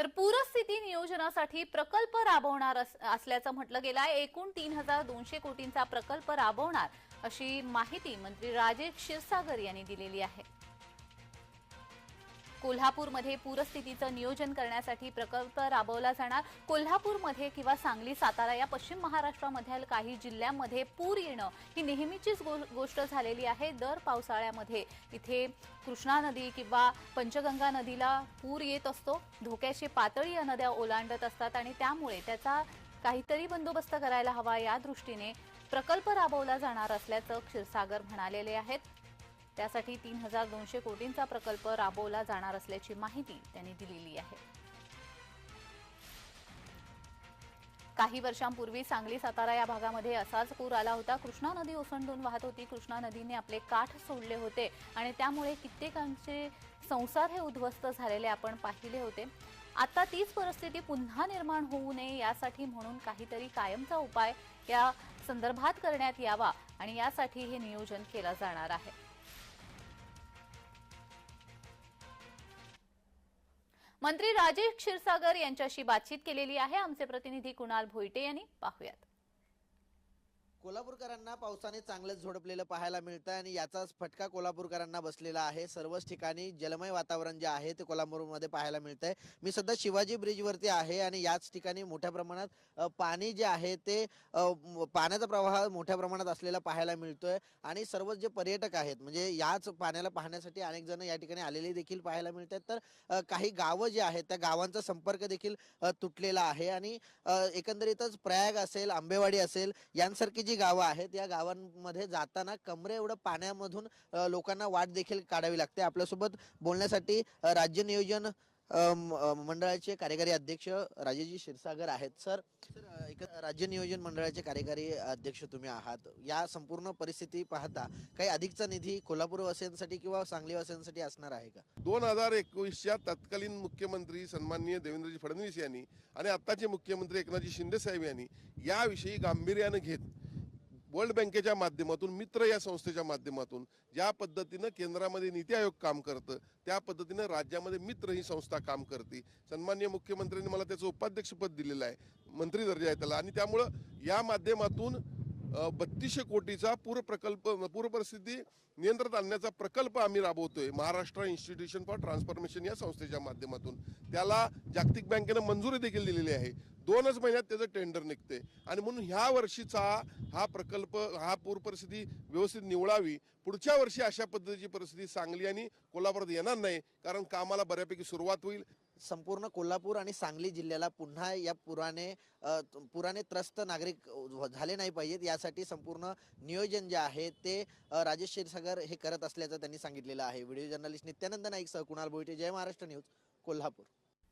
तर पूरस्थिती नियोजनासाठी प्रकल्प राबवणार अस- असल्याचं म्हटलं गेलं आहे एकूण तीन हजार दोनशे कोटींचा प्रकल्प राबवणार अशी माहिती मंत्री राजेश क्षीरसागर यांनी दिलेली आहे. कोल्हापूरमध्ये पूरस्थितीचं नियोजन करण्यासाठी प्रकल्प राबवला जाणार. कोल्हापूरमध्ये किंवा सांगली सातारा या पश्चिम महाराष्ट्रामधील काही जिल्ह्यांमध्ये पूर येणं ही नेहमीचीच गो- गोष्ट झालेली आहे. दर पावसाळ्यामध्ये इथे कृष्णा नदी किंवा पंचगंगा नदीला पूर येत असतो. धोक्याची पातळी या नद्या ओलांडत असतात आणि त्यामुळे त्याचा काहीतरी बंदोबस्त करायला हवा या दृष्टीने प्रकल्प राबवला जाणार असल्याचं क्षीरसागर म्हणालेले आहेत. त्यासाठी तीन हजार दोनशे कोटींचा प्रकल्प राबवला जाणार असल्याची माहिती त्यांनी दिलेली आहे. काही वर्षांपूर्वी सांगली सातारा या भागामध्ये असाच पूर आला होता. कृष्णा नदी ओसंडून वाहत होती. कृष्णा नदीने आपले काठ सोडले होते आणि त्यामुळे कित्येकांचे संसार हे उद्ध्वस्त झालेले आपण पाहिले होते. आता तीच परिस्थिती पुन्हा निर्माण होऊ नये यासाठी म्हणून काहीतरी कायमचा उपाय या संदर्भात करण्यात यावा आणि यासाठी हे नियोजन केलं जाणार आहे. मंत्री राजेश क्षीरसागर यांच्याशी बातचीत केलेली आहे. आमचे प्रतिनिधी कुणाल भोईटे यांनी. पाहूयात. कोल्हापूरकरांना पावसाने चांगलंच झोडपलेलं पाहायला मिळतं आणि याचाच फटका कोल्हापूरकरांना बसलेला आहे. सर्वच ठिकाणी जलमय वातावरण जे आहे ते कोल्हापूरमध्ये पाहायला मिळतंय. मी सध्या शिवाजी ब्रिजवरती आहे आणि याच ठिकाणी मोठ्या प्रमाणात पाणी जे आहे ते पाण्याचा प्रवाह मोठ्या प्रमाणात असलेला पाहायला मिळतोय. आणि सर्वच जे पर्यटक आहेत म्हणजे याच पाण्याला पाहण्यासाठी अनेक जण या ठिकाणी आलेले देखील पाहायला मिळत आहेत तर काही गावं जे आहेत त्या गावांचा संपर्क देखील तुटलेला आहे. आणि एकंदरीतच प्रयाग असेल आंबेवाडी असेल यांसारखी जी गावं आहेत या गावांमध्ये जाताना कमरे एवढं पाण्यामधून लोकांना वाट देखील काढावी लागते. आपल्यासोबत बोलण्यासाठी राज्य नियोजन मंडळाचे कार्यकारी अध्यक्ष राजेजी क्षीरसागर आहेत. सर सर एक राज्य नियोजन मंडळाचे कार्यकारी अध्यक्ष तुम्ही आहात. या संपूर्ण परिस्थिती पाहता काही अधिकचा निधी कोल्हापूरवासियांसाठी किंवा सांगलीवासियांसाठी असणार आहे का? दोन हजार एकोणीसच्या तत्कालीन मुख्यमंत्री सन्माननीय देवेंद्रजी फडणवीस यांनी आणि आत्ताचे मुख्यमंत्री एकनाथजी शिंदे साहेब यांनी याविषयी गांभीर्यानं घेत वर्ल्ड बँकेच्या माध्यमातून मित्र या संस्थेच्या माध्यमातून ज्या पद्धतीनं केंद्रामध्ये नीती आयोग काम करतं त्या पद्धतीनं राज्यामध्ये मित्र ही संस्था काम करते. सन्माननीय मुख्यमंत्र्यांनी मला त्याचं उपाध्यक्षपद दिलेलं आहे मंत्री दर्जा आहे त्याला. आणि त्यामुळं या माध्यमातून बत्तीसशे कोटीचा पूर प्रकल्प पूरपरिस्थिती नियंत्रणात आणण्याचा प्रकल्प आम्ही राबवतोय महाराष्ट्र इन्स्टिट्यूशन फॉर ट्रान्सफॉर्मेशन या संस्थेच्या माध्यमातून. त्याला जागतिक बँकेनं मंजुरी देखील दिलेली आहे. दोनच महिन्यात त्याचं टेंडर निघते. आणि म्हणून ह्या वर्षीचा हा प्रकल्प हा पूर परिस्थिती व्यवस्थित निवडावी. पुढच्या वर्षी अशा पद्धतीची परिस्थिती सांगली आणि कोल्हापुरात येणार नाही कारण कामाला बऱ्यापैकी सुरुवात होईल. संपूर्ण कोल्हापूर आणि सांगली जिल्ह्याला पुन्हा या पुराने पुराने त्रस्त नागरिक झाले नाही पाहिजेत. यासाठी संपूर्ण नियोजन जे आहे ते राजेश क्षीरसागर हे करत असल्याचं त्यांनी सांगितलेलं आहे. व्हिडिओ जर्नलिस्ट नित्यानंद नाईक सह कुणाल बोईटे. जय महाराष्ट्र न्यूज कोल्हापूर.